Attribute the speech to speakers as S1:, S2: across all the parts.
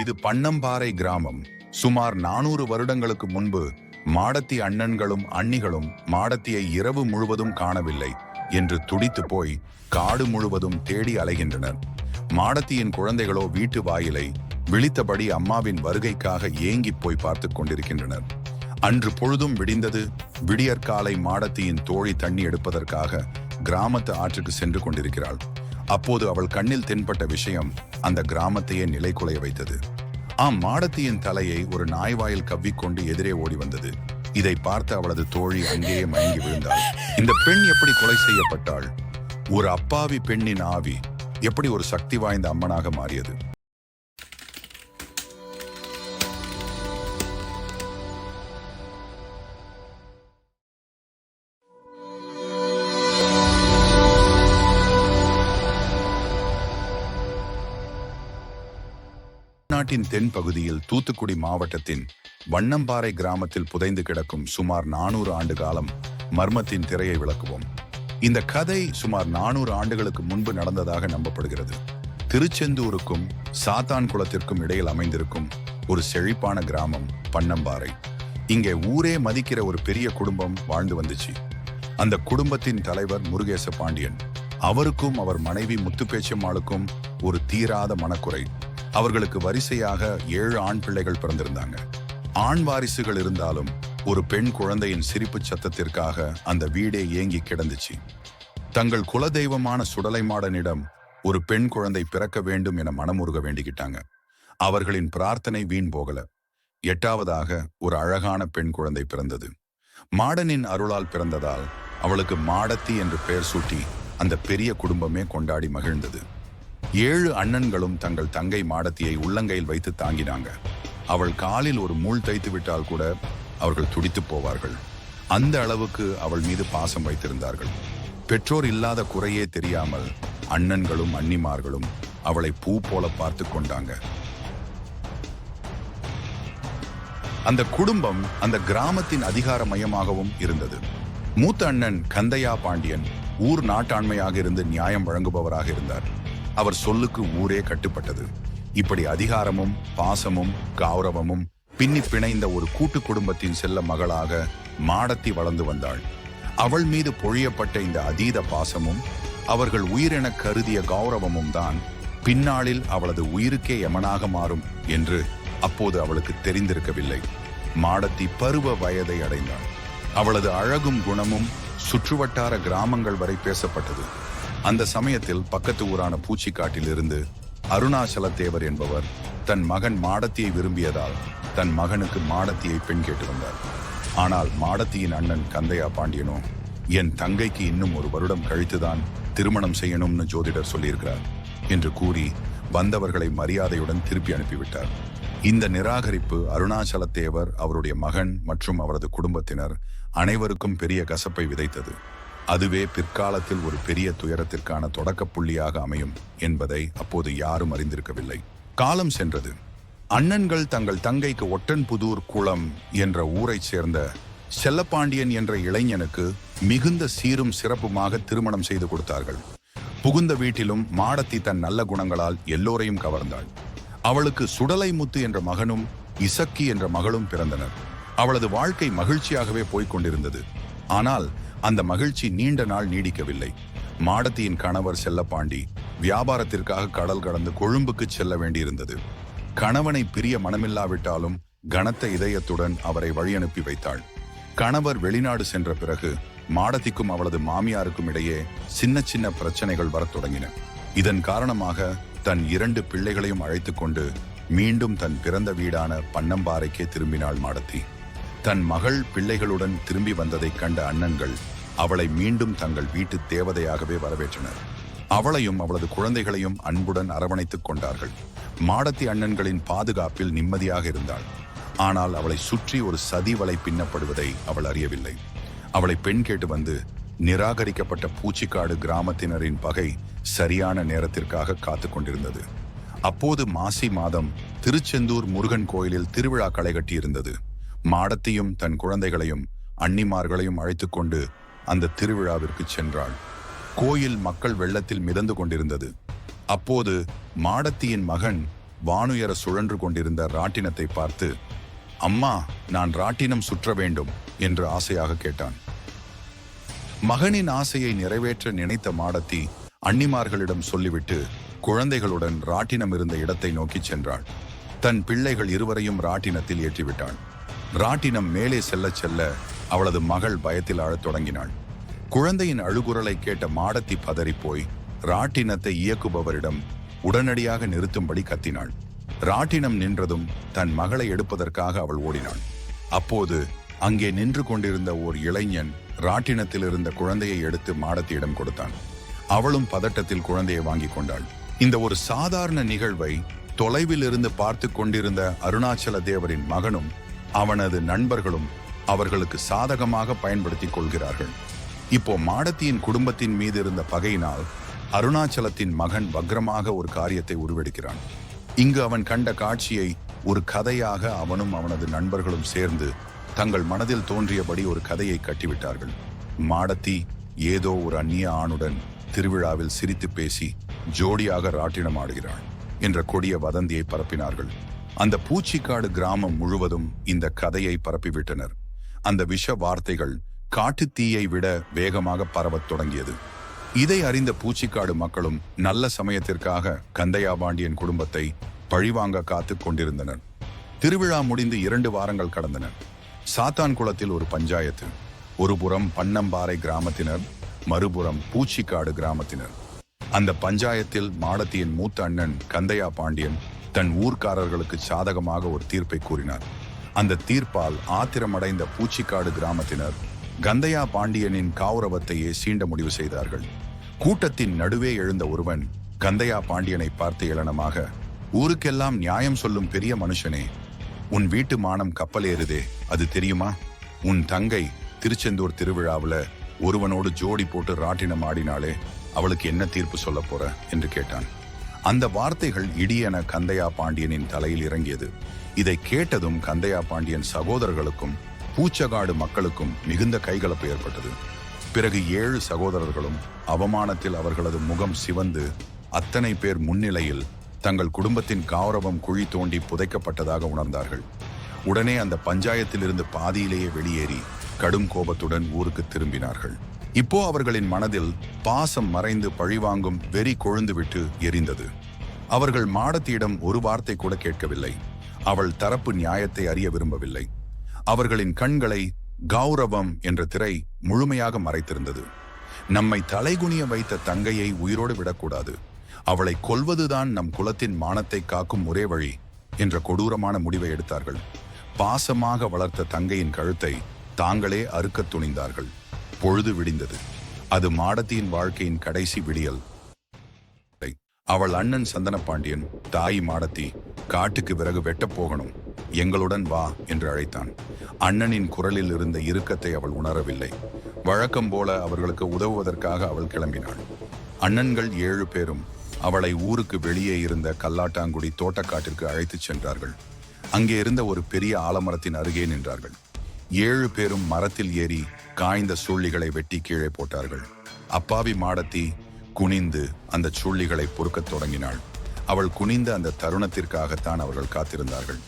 S1: இது பன்னம்பாறை கிராமம். சுமார் நானூறு வருடங்களுக்கு முன்பு மாடத்தி அண்ணன்களும் அண்ணிகளும் மாடத்தியை இரவு முழுவதும் காணவில்லை என்று துடித்து போய் காடு முழுவதும் தேடி அலைகின்றனர். மாடத்தியின் குழந்தைகளோ வீட்டு வாயிலை விழித்தபடி அம்மாவின் வருகைக்காக ஏங்கி போய் பார்த்துக் கொண்டிருக்கின்றனர். அன்று பொழுதும் விடிந்தது விடியற்காலை மாடத்தியின் தோழி தண்ணி எடுப்பதற்காக கிராமத்து ஆற்றுக்கு சென்று கொண்டிருக்கிறாள். அப்போது அவள் கண்ணில் தென்பட்ட விஷயம் அந்த கிராமத்தையே நிலைகுலைய வைத்தது. ஆம் மாடத்தியின் தலையை ஒரு நாய்வாயில் கவ்விக்கொண்டு எதிரே ஓடி வந்தது. இதை பார்த்து அவளது தோழி அங்கேயே மயங்கி விழுந்தாள். இந்த பெண் எப்படி கொலை செய்யப்பட்டாள்? ஒரு அப்பாவி பெண்ணின் ஆவி எப்படி ஒரு சக்தி வாய்ந்த அம்மனாக மாறியது? நாட்டின் தென்பகுதியில் தூத்துக்குடி மாவட்டத்தின் வண்ணம்பாறை கிராமத்தில் புதைந்து கிடக்கும் சுமார் நானூறு ஆண்டு காலம் மர்மத்தின் திரையை விளக்குவோம். இந்த கதை சுமார் நானூறு ஆண்டுகளுக்கு முன்பு நடந்ததாக நம்பப்படுகிறது. திருச்செந்தூருக்கும் சாத்தான் குளத்திற்கும் இடையில் அமைந்திருக்கும் ஒரு செழிப்பான கிராமம் பன்னம்பாறை இங்கே ஊரே மதிக்கிற ஒரு பெரிய குடும்பம் வாழ்ந்து வந்துச்சு. அந்த குடும்பத்தின் தலைவர் முருகேச பாண்டியன். அவருக்கும் அவர் மனைவி முத்துப்பேச்சம்மாளுக்கும் ஒரு தீராத மனக்குறை. அவர்களுக்கு வரிசையாக ஏழு ஆண் பிள்ளைகள் பிறந்திருந்தாங்க. ஆண் வாரிசுகள் இருந்தாலும் ஒரு பெண் குழந்தையின் சிரிப்பு சத்தத்திற்காக அந்த வீடே ஏங்கி கிடந்துச்சு. தங்கள் குலதெய்வமான சுடலை மாடனிடம் ஒரு பெண் குழந்தை பிறக்க வேண்டும் என மனமுருக வேண்டிக்கிட்டாங்க. அவர்களின் பிரார்த்தனை வீண் போகல. எட்டாவதாக ஒரு அழகான பெண் குழந்தை பிறந்தது. மாடனின் அருளால் பிறந்ததால் அவளுக்கு மாடத்தி என்று பெயர் சூட்டி அந்த பெரிய குடும்பமே கொண்டாடி மகிழ்ந்தது. ஏழு அண்ணன்களும் தங்கள் தங்கை மாடத்தியை உள்ளங்கையில் வைத்து தாங்கினாங்க. அவள் காலில் ஒரு மூள் தைத்து விட்டால் கூட அவர்கள் துடித்து போவார்கள். அந்த அளவுக்கு அவள் மீது பாசம் வைத்திருந்தார்கள். பெற்றோர் இல்லாத குறையே தெரியாமல் அண்ணன்களும் அன்னிமார்களும் அவளை பூ போல பார்த்து கொண்டாங்க. அந்த குடும்பம் அந்த கிராமத்தின் அதிகார மையமாகவும் இருந்தது. மூத்த அண்ணன் கந்தையா பாண்டியன் ஊர் நாட்டாண்மையாக இருந்து நியாயம் வழங்குபவராக இருந்தார். அவர் சொல்லுக்கு ஊரே கட்டுப்பட்டது. இப்படி அதிகாரமும் பாசமும் கௌரவமும் பின்னி பிணைந்த ஒரு கூட்டு குடும்பத்தின் செல்ல மகளாக மாடத்தி வளர்ந்து வந்தாள். அவள் மீது பொழியப்பட்ட இந்த அதீத பாசமும் அவர்கள் உயிரென கருதிய கௌரவமும் தான் பின்னாளில் அவளது உயிருக்கே யமனாக மாறும் என்று அப்போது அவளுக்கு தெரிந்திருக்கவில்லை. மாடத்தி பருவ வயதை அடைந்தாள். அவளது அழகும் குணமும் சுற்றுவட்டார கிராமங்கள் வரை பேசப்பட்டது. அந்த சமயத்தில் பக்கத்து ஊரான பூச்சிக்காட்டிலிருந்து அருணாச்சல தேவர் என்பவர் தன் மகன் மாடத்தியை விரும்பியதால் தன் மகனுக்கு மாடத்தியை பெண் கேட்டு வந்தார். ஆனால் மாடத்தியின் அண்ணன் கந்தையா பாண்டியனோ என் தங்கைக்கு இன்னும் ஒரு வருடம் கழித்துதான் திருமணம் செய்யணும்னு ஜோதிடர் சொல்லியிருக்கிறார் என்று கூறி வந்தவர்களை மரியாதையுடன் திருப்பி அனுப்பிவிட்டார். இந்த நிராகரிப்பு அருணாச்சல தேவர் அவருடைய மகன் மற்றும் அவரது குடும்பத்தினர் அனைவருக்கும் பெரிய கசப்பை விதைத்தது. அதுவே பிற்காலத்தில் ஒரு பெரிய துயரத்திற்கான தொடக்க புள்ளியாக அமையும் என்பதை அப்போது யாரும் அறிந்திருக்கவில்லை. காலம் சென்றது. அண்ணன்கள் தங்கள் தங்கைக்கு ஒட்டன்புதூர் குளம் என்ற ஊரைச் சேர்ந்த செல்லப்பாண்டியன் என்ற இளைஞனுக்கு மிகுந்த சீரும் சிறப்புமாக திருமணம் செய்து கொடுத்தார்கள். புகுந்த வீட்டிலும் மாடத்தி தன் நல்ல குணங்களால் எல்லோரையும் கவர்ந்தாள். அவளுக்கு சுடலை முத்து என்ற மகனும் இசக்கி என்ற மகளும் பிறந்தனர். அவளது வாழ்க்கை மகிழ்ச்சியாகவே போய்க் கொண்டிருந்தது. ஆனால் அந்த மகிழ்ச்சி நீண்ட நாள் நீடிக்கவில்லை. மாடத்தியின் கணவர் செல்லப்பாண்டி வியாபாரத்திற்காக கடல் கடந்து கொழும்புக்கு செல்ல வேண்டியிருந்தது. கணவனை பிரிய மனமில்லாவிட்டாலும் கனத்த இதயத்துடன் அவரை வழியனுப்பி வைத்தாள். கணவர் வெளிநாடு சென்ற பிறகு மாடத்திக்கும் அவளது மாமியாருக்கும் இடையே சின்ன சின்ன பிரச்சனைகள் வரத் தொடங்கின. இதன் காரணமாக தன் இரண்டு பிள்ளைகளையும் அழைத்து கொண்டு மீண்டும் தன் பிறந்த வீடான பன்னம்பாறைக்கே திரும்பினாள் மாடத்தி. தன் மகள் பிள்ளைகளுடன் திரும்பி வந்ததைக் கண்ட அண்ணன்கள் அவளை மீண்டும் தங்கள் வீட்டு தேவதையாகவே வரவேற்றனர். அவளையும் அவளது குழந்தைகளையும் அன்புடன் அரவணைத்துக் கொண்டார்கள். மாடத்தி அண்ணன்களின் பாதுகாப்பில் நிம்மதியாக இருந்தாள். ஆனால் அவளை சுற்றி ஒரு சதி வலை பின்னப்படுவதை அவள் அறியவில்லை. அவளை பெண் கேட்டு வந்து நிராகரிக்கப்பட்ட பூச்சிக்காடு கிராமத்தினரின் பகை சரியான நேரத்திற்காக காத்து கொண்டிருந்தது. அப்போது மாசி மாதம் திருச்செந்தூர் முருகன் கோயிலில் திருவிழா களை கட்டியிருந்தது. மாடத்தையும் தன் குழந்தைகளையும் அன்னிமார்களையும் அழைத்துக் கொண்டு அந்த திருவிழாவிற்கு சென்றாள். கோயில் மக்கள் வெள்ளத்தில் மிதந்து கொண்டிருந்தது. அப்போது மாடத்தியின் மகன் வானுயர சுழன்று கொண்டிருந்த ராட்டினத்தை பார்த்து அம்மா நான் ராட்டினம் சுற்ற வேண்டும் என்று ஆசையாக கேட்டான். மகனின் ஆசையை நிறைவேற்ற நினைத்த மாடத்தி அன்னிமார்களிடம் சொல்லிவிட்டு குழந்தைகளுடன் ராட்டினம் இருந்த இடத்தை நோக்கிச் சென்றாள். தன் பிள்ளைகள் இருவரையும் ராட்டினத்தில் ஏற்றிவிட்டாள். ராட்டினம் மேலே செல்லச் செல்ல அவளது மகள் பயத்தில் ஆழத் தொடங்கினாள். குழந்தையின் அழுகுரலை கேட்ட மாடத்தி பதறிப்போய் ராட்டினத்தை இயக்குபவரிடம் உடனடியாக நிறுத்தும்படி கத்தினாள். ராட்டினம் நின்றதும் தன் மகளை எடுப்பதற்காக அவள் ஓடினாள். அப்போது அங்கே நின்று கொண்டிருந்த ஓர் இளைஞன் ராட்டினத்தில் இருந்த குழந்தையை எடுத்து மாடத்தியிடம் கொடுத்தான். அவளும் பதட்டத்தில் குழந்தையை வாங்கிக் கொண்டாள். இந்த ஒரு சாதாரண நிகழ்வை தொலைவில் இருந்து பார்த்து கொண்டிருந்த அருணாச்சல தேவரின் மகனும் அவனது நண்பர்களும் அவர்களுக்கு சாதகமாக பயன்படுத்திக் கொள்கிறார்கள். இப்போ மாடத்தியின் குடும்பத்தின் மீது இருந்த பகையினால் அருணாச்சலத்தின் மகன் வக்ரமாக ஒரு காரியத்தை உருவெடுக்கிறான். இங்கு அவன் கண்ட காட்சியை ஒரு கதையாக அவனும் அவனது நண்பர்களும் சேர்ந்து தங்கள் மனதில் தோன்றியபடி ஒரு கதையை கட்டிவிட்டார்கள். மாடத்தி ஏதோ ஒரு அந்நிய ஆணுடன் திருவிழாவில் சிரித்து பேசி ஜோடியாக ராட்டினம் ஆடுகிறாள் என்ற கொடிய வதந்தியை பரப்பினார்கள். அந்த பூச்சிக்காடு கிராமம் முழுவதும் இந்த கதையை பரப்பிவிட்டனர். அந்த விஷ வார்த்தைகள் காட்டுத் தீயை விட வேகமாக பரவத் தொடங்கியது. இதை அறிந்த பூச்சிக்காடு மக்களும் நல்ல சமயத்திற்காக கந்தையாபாண்டியன் குடும்பத்தை பழிவாங்க காத்து கொண்டிருந்தனர். திருவிழா முடிந்து இரண்டு வாரங்கள் கடந்தன. சாத்தான் குளத்தில் ஒரு பஞ்சாயத்து ஒருபுறம் பன்னம்பாறை கிராமத்தினர் மறுபுறம் பூச்சிக்காடு கிராமத்தினர். அந்த பஞ்சாயத்தில் மாடத்தியின் மூத்த அண்ணன் கந்தையா பாண்டியன் தன் ஊர்க்காரர்களுக்கு சாதகமாக ஒரு தீர்ப்பை கூறினார். அந்த தீர்ப்பால் ஆத்திரமடைந்த பூச்சிக்காடு கிராமத்தினர் கந்தையா பாண்டியனின் காவுரவத்தையே சீண்ட முடிவு செய்தார்கள். கூட்டத்தின் நடுவே எழுந்த ஒருவன் கந்தையா பாண்டியனை பார்த்து ஏளனமாக ஊருக்கெல்லாம் நியாயம் சொல்லும் பெரிய மனுஷனே உன் வீட்டு மானம் கப்பல் ஏறுதே அது தெரியுமா? உன் தங்கை திருச்செந்தூர் திருவிழாவில் ஒருவனோடு ஜோடி போட்டு ராட்டினம் ஆடினாலே அவளுக்கு என்ன தீர்ப்பு சொல்ல போற? என்று கேட்டான். அந்த வார்த்தைகள் இடியென கந்தையா பாண்டியனின் தலையில் இறங்கியது. இதை கேட்டதும் கந்தையா பாண்டியன் சகோதரர்களுக்கும் பூச்சகாடு மக்களுக்கும் மிகுந்த கைகலப்பு ஏற்பட்டது. பிறகு ஏழு சகோதரர்களும் அவமானத்தில் அவர்களது முகம் சிவந்து அத்தனை பேர் முன்னிலையில் தங்கள் குடும்பத்தின் கௌரவம் குழி தோண்டி புதைக்கப்பட்டதாக உணர்ந்தார்கள். உடனே அந்த பஞ்சாயத்திலிருந்து பாதியிலேயே வெளியேறி கடும் கோபத்துடன் ஊருக்கு திரும்பினார்கள். இப்போ அவர்களின் மனதில் பாசம் மறைந்து பழிவாங்கும் வெறி கொழுந்துவிட்டு எரிந்தது. அவர்கள் மாடத்தியிடம் ஒரு வார்த்தை கூட கேட்கவில்லை. அவள் தரப்பு நியாயத்தை அறிய விரும்பவில்லை. அவர்களின் கண்களை கௌரவம் என்ற திரை முழுமையாக மறைத்திருந்தது. நம்மை தலைகுனிய வைத்த தங்கையை உயிரோடு விடக்கூடாது. அவளை கொல்வதுதான் நம் குலத்தின் மானத்தை காக்கும் ஒரே வழி என்ற கொடூரமான முடிவை எடுத்தார்கள். பாசமாக வளர்த்த தங்கையின் கழுத்தை தாங்களே அறுக்கத் துணிந்தார்கள். பொழுது விடிந்தது. அது மாடத்தியின் வாழ்க்கையின் கடைசி விடியல். அவள் அண்ணன் சந்தன பாண்டியன் தாய் மாடத்தி காட்டுக்கு பிறகு வெட்டப் போகணும். எங்களுடன் வா என்று அழைத்தான். அண்ணனின் குரலில் இருந்த இறுக்கத்தை அவள் உணரவில்லை. வழக்கம் போல அவர்களுக்கு உதவுவதற்காக அவள் கிளம்பினாள். அண்ணன்கள் ஏழு பேரும் அவளை ஊருக்கு வெளியே இருந்த கல்லாட்டாங்குடி தோட்டக்காட்டிற்கு அழைத்துச் சென்றார்கள். அங்கே இருந்த ஒரு பெரிய ஆலமரத்தின் அருகே நின்றார்கள். ஏழு பேரும் மரத்தில் ஏறி காய்ந்த சுள்ளிகளை வெட்டி கீழே போட்டார்கள். அப்பாவி மாடத்தி குனிந்து அந்த சுள்ளிகளை பொறுக்கத் தொடங்கினாள். அவள் குனிந்த அந்த தருணத்திற்காகத்தான் அவர்கள் காத்திருந்தார்கள்.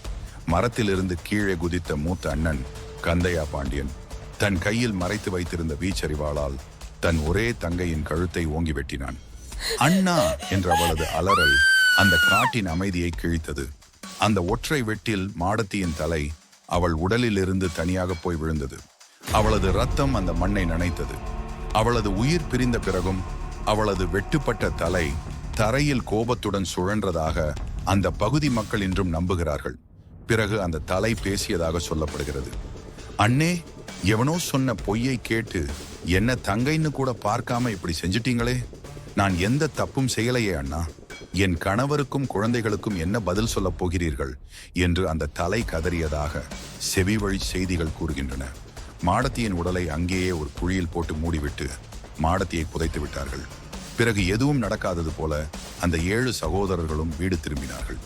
S1: மரத்திலிருந்து கீழே குதித்த மூத்த அண்ணன் கந்தையா பாண்டியன் தன் கையில் மறைத்து வைத்திருந்த வீச்சரிவாளால் தன் ஒரே தங்கையின் கழுத்தை ஓங்கி வெட்டினான். அண்ணா என்ற அவளது அலறல் அந்த காட்டின் அமைதியை கிழித்தது. அந்த ஒற்றை வெட்டில் மாடத்தியின் தலை அவள் உடலிலிருந்து தனியாக போய் விழுந்தது. அவளது ரத்தம் அந்த மண்ணை நனைத்தது. அவளது உயிர் பிரிந்த பிறகும் அவளது வெட்டுப்பட்ட தலை தரையில் கோபத்துடன் சுழன்றதாக அந்த பகுதி மக்கள் இன்றும் நம்புகிறார்கள். பிறகு அந்த தலை பேசியதாக சொல்லப்படுகிறது. அண்ணே எவனோ சொன்ன பொய்யை கேட்டு என்ன தங்கைன்னு கூட பார்க்காம இப்படி செஞ்சிட்டீங்களே? நான் எந்த தப்பும் செய்யலையே அண்ணா. என் கணவருக்கும் குழந்தைகளுக்கும் என்ன பதில் சொல்லப் போகிறீர்கள்? என்று அந்த தலை கதறியதாக செவி வழி செய்திகள் கூறுகின்றன. மாடத்தியின் உடலை அங்கேயே ஒரு குழியில் போட்டு மூடிவிட்டு மாடத்தியை புதைத்து விட்டார்கள். பிறகு எதுவும் நடக்காதது போல அந்த ஏழு சகோதரர்களும் வீடு திரும்பினார்கள்.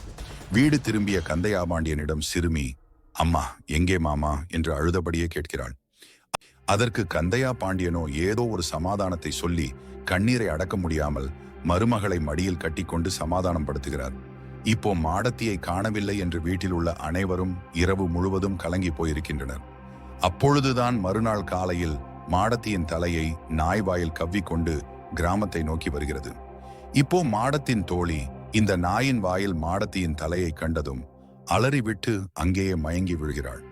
S1: வீடு திரும்பிய கந்தையாபாண்டியனிடம் சிறுமி அம்மா எங்கே மாமா? என்று அழுதபடியே கேட்கிறாள். அதற்கு கந்தையா பாண்டியனோ ஏதோ ஒரு சமாதானத்தை சொல்லி கண்ணீரை அடக்க முடியாமல் மருமகளை மடியில் கட்டிக்கொண்டு சமாதானம் படுத்துகிறார் இப்போ மாடத்தியை காணவில்லை என்று வீட்டில் உள்ள அனைவரும் இரவு முழுவதும் கலங்கி போயிருக்கின்றனர். அப்பொழுதுதான் மறுநாள் காலையில் மாடத்தியின் தலையை நாய் வாயில் கவ்விக்கொண்டு கிராமத்தை நோக்கி வருகிறது. இப்போ மாடத்தின் தோழி இந்த நாயின் வாயில் மாடத்தியின் தலையை கண்டதும் அலறிவிட்டு அங்கேயே மயங்கி விழுகிறாள்.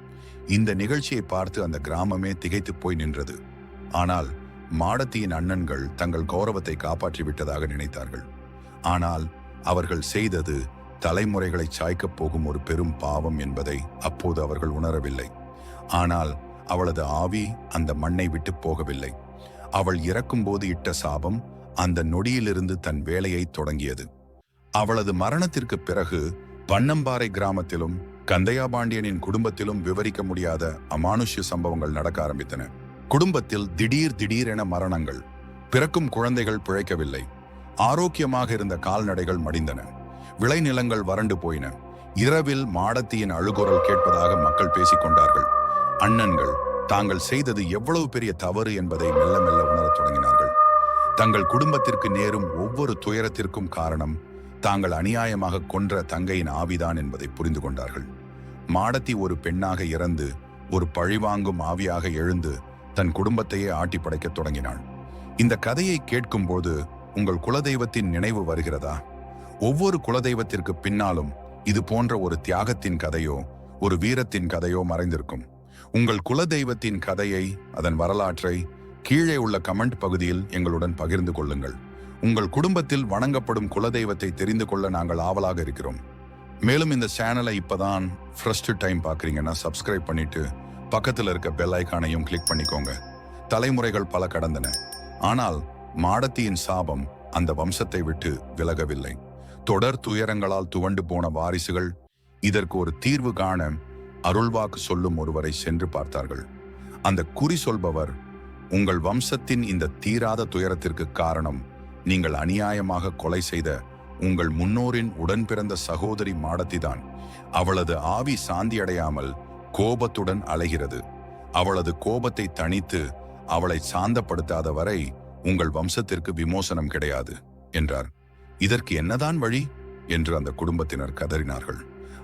S1: இந்த நிகழ்ச்சியை பார்த்து அந்த கிராமமே திகைத்துப் போய் நின்றது. ஆனால் மாடத்தியின் அண்ணன்கள் தங்கள் கௌரவத்தை காப்பாற்றிவிட்டதாக நினைத்தார்கள். ஆனால் அவர்கள் செய்தது தலைமுறைகளை சாய்க்கப் போகும் ஒரு பெரும் பாவம் என்பதை அப்போது அவர்கள் உணரவில்லை. ஆனால் அவளது ஆவி அந்த மண்ணை விட்டு போகவில்லை. அவள் இறக்கும்போது இட்ட சாபம் அந்த நொடியிலிருந்து தன் வேலையை தொடங்கியது. அவளது மரணத்திற்கு பிறகு பன்னம்பாறை கிராமத்திலும் கந்தையா பாண்டியனின் குடும்பத்திலும் விவரிக்க முடியாத அமானுஷ்ய சம்பவங்கள் நடக்க ஆரம்பித்தன. குடும்பத்தில் திடீர் திடீரென மரணங்கள் பிறக்கும் குழந்தைகள் பிழைக்கவில்லை. ஆரோக்கியமாக இருந்த கால்நடைகள் மடிந்தன. விளைநிலங்கள் வறண்டு போயின. இரவில் மாடத்தியின் அழுகுரல் கேட்பதாக மக்கள் பேசிக் கொண்டார்கள். அண்ணன்கள் தாங்கள் செய்தது எவ்வளவு பெரிய தவறு என்பதை மெல்ல மெல்ல உணரத் தொடங்கினார்கள். தங்கள் குடும்பத்திற்கு நேரும் ஒவ்வொரு துயரத்திற்கும் காரணம் தாங்கள் அநியாயமாக கொன்ற தங்கையின் ஆவிதான் என்பதை புரிந்து கொண்டார்கள். மாடத்தி ஒரு பெண்ணாக இறந்து ஒரு பழிவாங்கும் ஆவியாக எழுந்து தன் குடும்பத்தையே ஆட்டி படைக்கத் தொடங்கினாள். இந்த கதையை கேட்கும்போது உங்கள் குலதெய்வத்தின் நினைவு வருகிறதா? ஒவ்வொரு குலதெய்வத்திற்கு பின்னாலும் இது போன்ற ஒரு தியாகத்தின் கதையோ ஒரு வீரத்தின் கதையோ மறைந்திருக்கும். உங்கள் குலதெய்வத்தின் கதையை அதன் வரலாற்றை கீழே உள்ள கமெண்ட் பகுதியில் எங்களுடன் பகிர்ந்து கொள்ளுங்கள். உங்கள் குடும்பத்தில் வணங்கப்படும் குலதெய்வத்தை தெரிந்து கொள்ள நாங்கள் ஆவலாக இருக்கிறோம். மேலும் இந்த சேனலை இப்போதான் ஃபர்ஸ்ட் டைம் பார்க்குறீங்கன்னா சப்ஸ்கிரைப் பண்ணிட்டு பக்கத்தில் இருக்க பெல் ஐக்கானையும் கிளிக் பண்ணிக்கோங்க. தலைமுறைகள் பல கடந்தன. ஆனால் மாடத்தியின் சாபம் அந்த வம்சத்தை விட்டு விலகவில்லை. தொடர் துயரங்களால் துவண்டு போன வாரிசுகள் இதற்கு ஒரு தீர்வு காண அருள்வாக்கு சொல்லும் ஒருவரை சென்று பார்த்தார்கள். அந்த குறி சொல்பவர் உங்கள் வம்சத்தின் இந்த தீராத துயரத்திற்கு காரணம் நீங்கள் அநியாயமாக கொலை செய்த உங்கள் முன்னோரின் உடன்பிறந்த சகோதரி மாடத்திதான். அவளது ஆவி சாந்தியடையாமல் கோபத்துடன் அலைகிறது. அவளது கோபத்தை தணித்து அவளை சாந்தப்படுத்தாத வரை உங்கள் வம்சத்திற்கு விமோசனம் கிடையாது என்றார். இதற்கு என்னதான் வழி? என்று அந்த குடும்பத்தினர் கதறினார்கள்.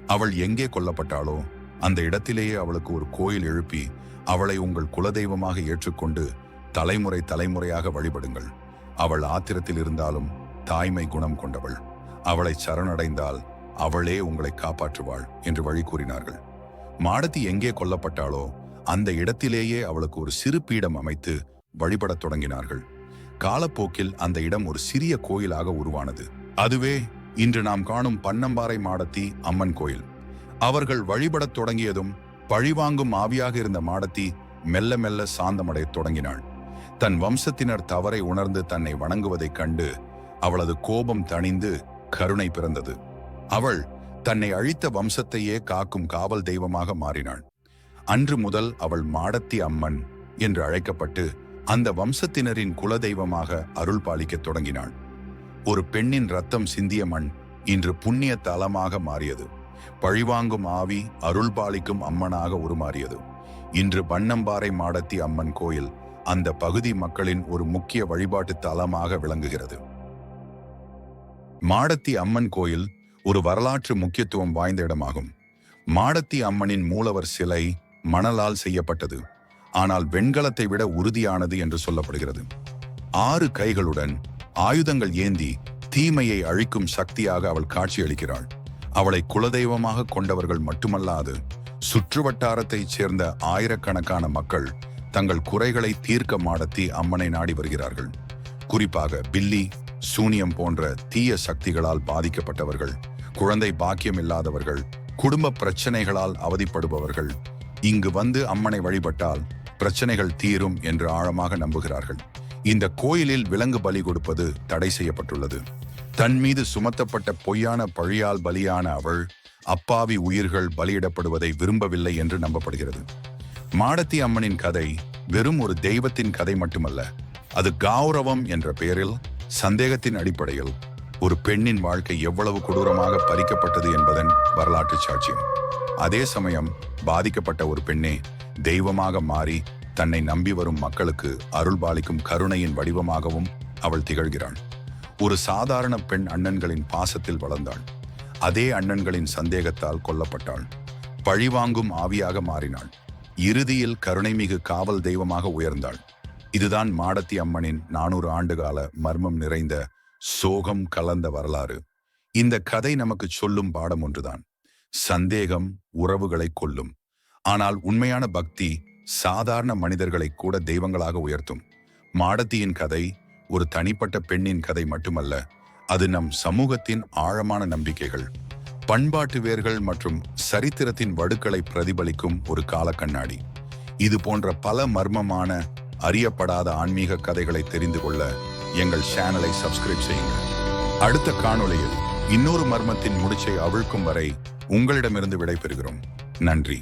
S1: அவள் எங்கே கொல்லப்பட்டாளோ அந்த இடத்திலேயே அவளுக்கு ஒரு கோயில் எழுப்பி அவளை உங்கள் குலதெய்வமாக ஏற்றுக்கொண்டு தலைமுறை தலைமுறையாக வழிபடுங்கள். அவள் ஆத்திரத்தில் இருந்தாலும் தாய்மை குணம் கொண்டவள். அவளை சரணடைந்தால் அவளே உங்களை காப்பாற்றுவாள் என்று வழி கூறினார்கள். மாடத்தி எங்கே கொல்லப்பட்டாளோ அந்த இடத்திலேயே அவளுக்கு ஒரு சிறு பீடம் அமைத்து வழிபடத் தொடங்கினார்கள். காலப்போக்கில் அந்த இடம் ஒரு சிறிய கோயிலாக உருவானது. அதுவே இன்று நாம் காணும் பன்னம்பாறை மாடத்தி அம்மன் கோயில். அவர்கள் வழிபடத் தொடங்கியதும் பழிவாங்கும் ஆவியாக இருந்த மாடத்தி மெல்ல மெல்ல சாந்தமடையத் தொடங்கினாள். தன் வம்சத்தினர் தவறை உணர்ந்து தன்னை வணங்குவதைக் கண்டு அவளது கோபம் தணிந்து கருணை பிறந்தது. அவள் தன்னை அழித்த வம்சத்தையே காக்கும் காவல் தெய்வமாக மாறினாள். அன்று முதல் அவள் மாடத்தி அம்மன் என்று அழைக்கப்பட்டு அந்த வம்சத்தினரின் குலதெய்வமாக அருள் பாலிக்கத் தொடங்கினாள். ஒரு பெண்ணின் ரத்தம் சிந்திய மண் இன்று புண்ணிய தலமாக மாறியது. பழிவாங்கும் ஆவி அருள் பாலிக்கும் அம்மனாக உருமாறியது. இன்று வண்ணம்பாறை மாடத்தி அம்மன் கோயில் அந்த பகுதி மக்களின் ஒரு முக்கிய வழிபாட்டு தலமாக விளங்குகிறது. மாடத்தி அம்மன் கோயில் ஒரு வரலாற்று முக்கியத்துவம் வாய்ந்த இடமாகும். மாடத்தி அம்மனின் மூலவர் சிலை மணலால் செய்யப்பட்டது. ஆனால் வெண்கலத்தை விட உறுதியானது என்று சொல்லப்படுகிறது. ஆறு கைகளுடன் ஆயுதங்கள் ஏந்தி தீமையை அழிக்கும் சக்தியாக அவள் காட்சியளிக்கிறாள். அவளை குலதெய்வமாக கொண்டவர்கள் மட்டுமல்லாது சுற்று வட்டாரத்தைச் சேர்ந்த ஆயிரக்கணக்கான மக்கள் தங்கள் குறைகளை தீர்க்க மாடத்தி அம்மனை நாடி வருகிறார்கள். குறிப்பாக பில்லி சூனியம் போன்ற தீய சக்திகளால் பாதிக்கப்பட்டவர்கள். குழந்தை பாக்கியம் இல்லாதவர்கள் குடும்ப பிரச்சனைகளால் அவதிப்படுபவர்கள் இங்கு வந்து அம்மனை வழிபட்டால் பிரச்சனைகள் தீரும் என்று ஆழமாக நம்புகிறார்கள். இந்த கோயிலில் விலங்கு பலி கொடுப்பது தடை செய்யப்பட்டுள்ளது. தன் மீது சுமத்தப்பட்ட பொய்யான பழியால் பலியான அவள் அப்பாவி உயிர்கள் பலியிடப்படுவதை விரும்பவில்லை என்று நம்பப்படுகிறது. மாடத்தி அம்மனின் கதை வெறும் ஒரு தெய்வத்தின் கதை மட்டுமல்ல அது கௌரவம் என்ற பெயரில் சந்தேகத்தின் அடிப்படையில் ஒரு பெண்ணின் வாழ்க்கை எவ்வளவு கொடூரமாக பறிக்கப்பட்டது என்பதன் வரலாற்று சாட்சியம். அதே சமயம் பாதிக்கப்பட்ட ஒரு பெண்ணே தெய்வமாக மாறி தன்னை நம்பி வரும் மக்களுக்கு அருள் பாலிக்கும் கருணையின் வடிவமாகவும் அவள் திகழ்கிறாள். ஒரு சாதாரண பெண் அண்ணன்களின் பாசத்தில் வளர்ந்தாள். அதே அண்ணன்களின் சந்தேகத்தால் கொல்லப்பட்டாள். பழிவாங்கும் ஆவியாக மாறினாள். இறுதியில் கருணைமிகு காவல் தெய்வமாக உயர்ந்தாள். இதுதான் மாடத்தி அம்மனின் நானூறு ஆண்டுகால மர்மம் நிறைந்த சோகம் கலந்த வரலாறு. இந்த கதை நமக்கு சொல்லும் பாடம் ஒன்றுதான். சந்தேகம் உறவுகளை கொல்லும். ஆனால் உண்மையான பக்தி சாதாரண மனிதர்களை கூட தெய்வங்களாக உயர்த்தும். மாடத்தியின் கதை ஒரு தனிப்பட்ட பெண்ணின் கதை மட்டுமல்ல அது நம் சமூகத்தின் ஆழமான நம்பிக்கைகள். பண்பாட்டு வேர்கள் மற்றும் சரித்திரத்தின் வடுக்களை பிரதிபலிக்கும் ஒரு கால கண்ணாடி இது போன்ற பல மர்மமான அறியப்படாத ஆன்மீக கதைகளை தெரிந்து கொள்ள எங்கள் சேனலை சப்ஸ்கிரைப் செய்யுங்க அடுத்த காணொளியில் இன்னொரு மர்மத்தின் முடிச்சை அவிழ்க்கும் வரை உங்களிடமிருந்து விடைபெறுகிறோம். நன்றி.